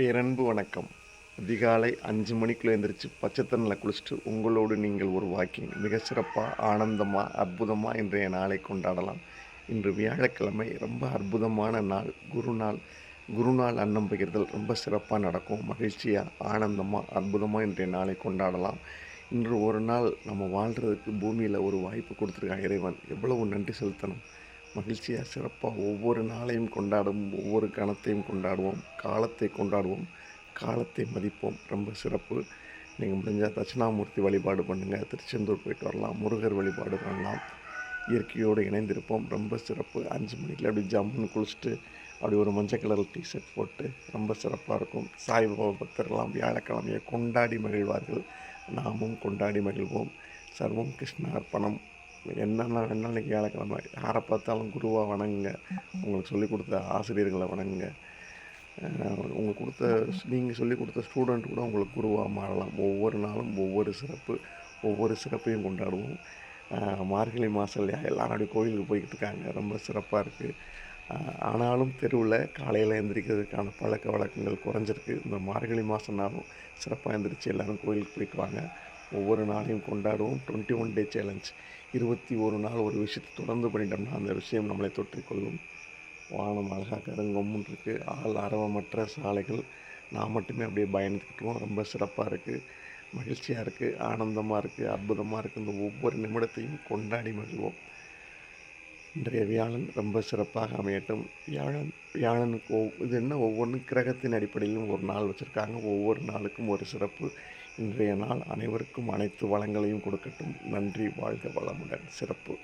பேரன்பு வணக்கம். அதிகாலை அஞ்சு மணிக்குள்ளே எழுந்திரிச்சு பச்சை குளிச்சுட்டு உங்களோடு நீங்கள் ஒரு வாக்கிங். மிக சிறப்பாக ஆனந்தமாக அற்புதமாக இன்றைய நாளை கொண்டாடலாம். இன்று வியாழக்கிழமை ரொம்ப அற்புதமான நாள். குருநாள் குருநாள் அன்னம் பகிர்தல் ரொம்ப சிறப்பாக நடக்கும். மகிழ்ச்சியாக ஆனந்தமாக அற்புதமாக இன்றைய நாளை கொண்டாடலாம். இன்று ஒரு நாள் நம்ம வாழ்கிறதுக்கு பூமியில் ஒரு வாய்ப்பு கொடுத்துருக்கான் இறைவன். எவ்வளவு நன்றி செலுத்தணும். மகிழ்ச்சியாக சிறப்பாக ஒவ்வொரு நாளையும் கொண்டாடும் ஒவ்வொரு கணத்தையும் கொண்டாடுவோம் காலத்தை கொண்டாடுவோம் காலத்தை மதிப்போம். ரொம்ப சிறப்பு. நீங்கள் முடிஞ்சால் தட்சிணாமூர்த்தி வழிபாடு பண்ணுங்கள் திருச்செந்தூர் போயிட்டு வரலாம். முருகர் வழிபாடு பண்ணலாம். இயற்கையோடு இணைந்திருப்போம். ரொம்ப சிறப்பு. அஞ்சு மணிக்கு அப்படி ஜம்முன்னு குளிச்சுட்டு அப்படி ஒரு மஞ்சள் கலர் டிஷர்ட் போட்டு ரொம்ப சிறப்பாக இருக்கும். சாய்பாபா பக்தர்கள்லாம் வியாழக்கிழமையை கொண்டாடி மகிழ்வார்கள். நாமும் கொண்டாடி மகிழ்வோம். சர்வம் கிருஷ்ண அர்ப்பணம் என்னென்ன வேணாலும் இன்றைக்கி வியாழக்கிழமை யாரை பார்த்தாலும் குருவாக வணங்குங்க. உங்களுக்கு சொல்லிக் கொடுத்த ஆசிரியர்களை வணங்குங்க. உங்களுக்கு கொடுத்த நீங்கள் சொல்லிக் கொடுத்த ஸ்டூடெண்ட் கூட உங்களுக்கு குருவாக மாறலாம். ஒவ்வொரு நாளும் ஒவ்வொரு சிறப்பு ஒவ்வொரு சிறப்பையும் கொண்டாடுவோம். மார்கழி மாதம் இல்லையா? எல்லாரும் கோயிலுக்கு போய்கிட்டு இருக்காங்க. ரொம்ப சிறப்பாக இருக்குது ஆனாலும் தெருவில் காலையில் எந்திரிக்கிறதுக்கான பழக்க வழக்கங்கள் குறைஞ்சிருக்கு. இந்த மார்கழி மாதம்னாலும் சிறப்பாக எந்திரிச்சு எல்லோரும் கோயிலுக்கு போய்க்குவாங்க ஒவ்வொரு நாளையும் கொண்டாடுவோம். டுவெண்ட்டி ஒன் டே சேலஞ்ச் இருபத்தி ஒரு நாள் ஒரு விஷயத்தை தொடர்ந்து பண்ணிட்டோம்னா அந்த விஷயம் நம்மளை தொற்றிக்கொள்ளும் வானம் அழகாக கருங்கொம்முன் இருக்குது ஆள் அரவமற்ற சாலைகள். நான் மட்டுமே அப்படியே பயணித்துக்கிட்டுவோம் ரொம்ப சிறப்பாக இருக்குது மகிழ்ச்சியாக இருக்குது ஆனந்தமாக இருக்குது அற்புதமாக இருக்குது இந்த ஒவ்வொரு நிமிடத்தையும் கொண்டாடி மகிழ்வோம். இன்றைய வியாழன் ரொம்ப சிறப்பாக அமையட்டும். வியாழன் வியாழனுக்கு ஒவ் இது என்ன? ஒவ்வொன்றும் கிரகத்தின் அடிப்படையிலும் ஒரு நாள் வச்சுருக்காங்க. ஒவ்வொரு நாளுக்கும் ஒரு சிறப்பு. இன்றைய நாள் அனைவருக்கும் அனைத்து வளங்களையும் கொடுக்கட்டும். நன்றி வாழ்க வளமுடன். சிறப்பு.